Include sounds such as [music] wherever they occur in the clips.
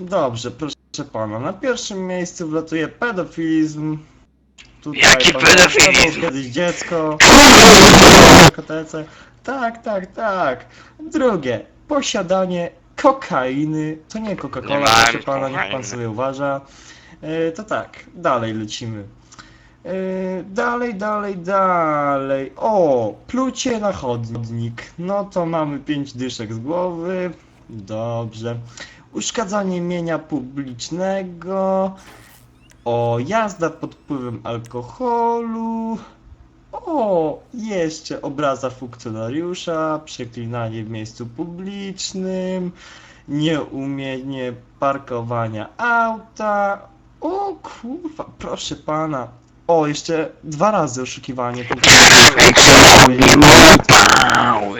Dobrze, proszę pana. Na pierwszym miejscu wlatuje pedofilizm. Tutaj Jaki pan pedofilizm? kiedyś dziecko. Kotece. Tak, tak, tak. Drugie, posiadanie kokainy. To nie Nie Coca-Cola, proszę pana, niech pan kokainy. sobie uważa. E, to tak, dalej lecimy. E, dalej, dalej, dalej. O, plucie na chodnik. No to mamy pięć dyszek z głowy. Dobrze. Uszkadzanie mienia publicznego. O, jazda pod wpływem alkoholu. O, jeszcze obraza funkcjonariusza, przeklinanie w miejscu publicznym, nieumienie parkowania auta. O kurwa, proszę pana. O, jeszcze dwa razy oszukiwanie funkcjonariusza.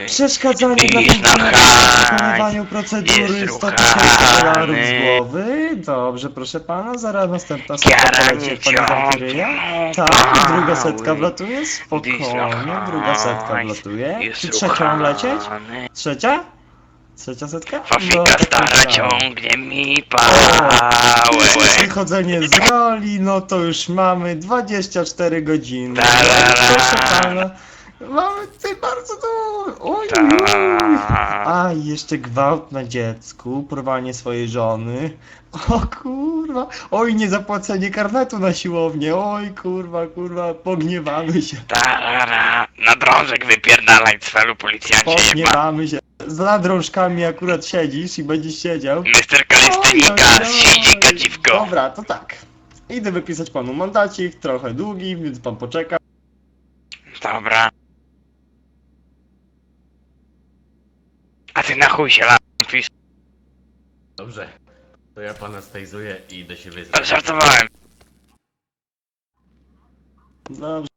Przeszkadzanie dla na w hajs. wykonywaniu procedury Jest 100 tysięcy dolarów z głowy. Dobrze, proszę pana, zaraz następna setka poleci, jak pani zamknie ryja. Tak, druga setka wlatuje, spokojnie, druga setka wlatuje. I trzecią mam lecieć? Trzecia? Trzecia setka? No, Fafika tak stara myślałem. ciągnie mi Jeśli pałę. Wychodzenie z roli, no to już mamy 24 godziny. Proszę pana, mamy tutaj bardzo dużo. Oj. Tak. A, i jeszcze gwałt na dziecku, porwanie swojej żony. O kurwa, oj, niezapłacenie karnetu na siłownię. Oj, kurwa, kurwa, pogniewamy się. Tarara. Na drążek wypierdalaj cfelu policjancie jeba. Pogniewamy się. Za drążkami akurat siedzisz i będziesz siedział. Mister oj. siedzi dziwko. Dobra, to tak. Idę wypisać panu mandacik, trochę długi, więc pan poczeka. Dobra. Ty na chuj się lampisz. Dobrze. To ja pana stejzuję i idę się wyzwać. Żartowałem. Dobrze.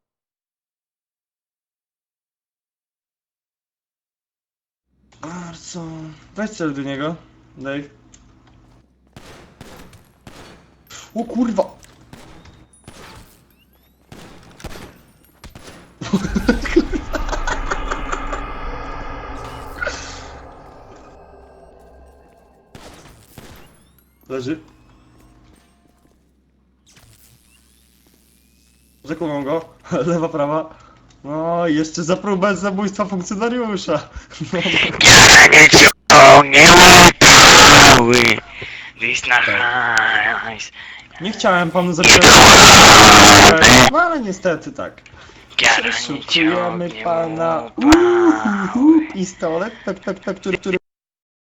Bardzo. Weź cel do niego. Daj. O kurwa! Leży. Zakuwam go. [laughs] Lewa, prawa. No, jeszcze za próbę zabójstwa funkcjonariusza. No, mi pały. Dziś na hajs. nie chciałem panu zabierać. No, ale niestety tak. Przeszukujemy pana. Uhuhu, pistolet, tak, tak, tak, który, który